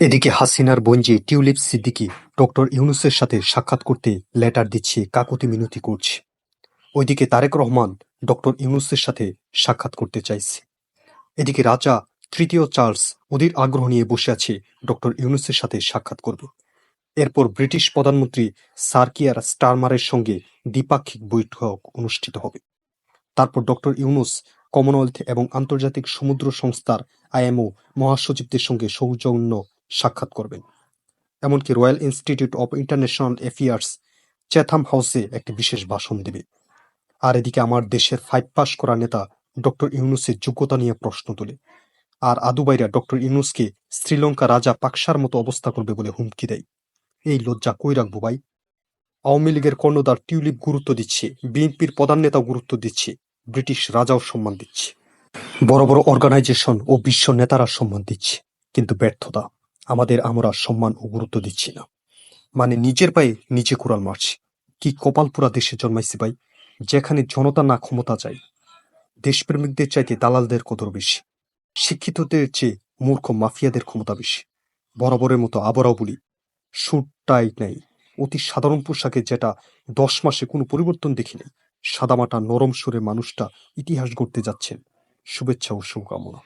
এদিকে হাসিনার বোনঝি tulip Siddiqui doctor ইউনুসের সাথে সাক্ষাৎ করতে লেটার দিচ্ছে কাকুতি মিনতি করছে। ওইদিকে তারেক রহমান ডক্টর ইউনুসের সাথে সাক্ষাৎ করতে চাইছে। এদিকে রাজা তৃতীয় চার্লস অধীর আগ্রহ নিয়ে বসে আছে ডক্টর ইউনুসের সাথে সাক্ষাৎ করবে। এরপর ব্রিটিশ প্রধানমন্ত্রী সার্কিয়ার স্টারমারের সঙ্গে দ্বিপাক্ষিক বৈঠক অনুষ্ঠিত হবে। তারপর ডক্টর ইউনুস কমনওয়েলথ এবং আন্তর্জাতিক সমুদ্র সংস্থার আইএমও মহাসচিবদের সঙ্গে সৌজন্য সাক্ষাৎ করবেন। এমনকি Royal Institute of International Affairs Chatham হাউসে একটি বিশেষ ভাষণ দেবে। আর এদিকে আমার দেশের ফাইভ পাস করা নেতা ডক্টর ইউনুসের যোগ্যতা নিয়ে প্রশ্ন তোলে। আর আদুবাইরা ডক্টর ইউনুসকে শ্রীলঙ্কা রাজা পাকসার মতো অবস্থা করবে বলে হুমকি দেয়। এই লজ্জা কই রাখব ভাই? আওয়ামী লীগের কর্ণদার টিউলিপ গুরুত্ব দিচ্ছে, বিএনপির প্রধান নেতাও গুরুত্ব দিচ্ছে, ব্রিটিশ রাজাও সম্মান দিচ্ছে। বড় বড় অর্গানাইজেশন ও বিশ্ব নেতারা সম্মান দিচ্ছে, কিন্তু ব্যর্থতা আমাদের আমরা সম্মান ও গুরুত্ব দিচ্ছি না। মানে নিজের পায়ে নিজে কোরাল মারছি। কি কপালপুরা দেশে জন্মাইছি ভাই, যেখানে জনতা না ক্ষমতা চাই। দেশপ্রেমিকদের চাইতে দালালদের কদর বেশি। শিক্ষিতদের চেয়ে মূর্খ মাফিয়াদের ক্ষমতা বেশি। বরাবরের মতো আবরাও বলি স্যুট টাই নেই। অতি সাধারণ পোশাকে যেটা দশ মাসে কোনো পরিবর্তন দেখিনি। সাদামাটা নরম সুরে মানুষটা ইতিহাস গড়তে যাচ্ছেন। শুভেচ্ছা ও শুভকামনা।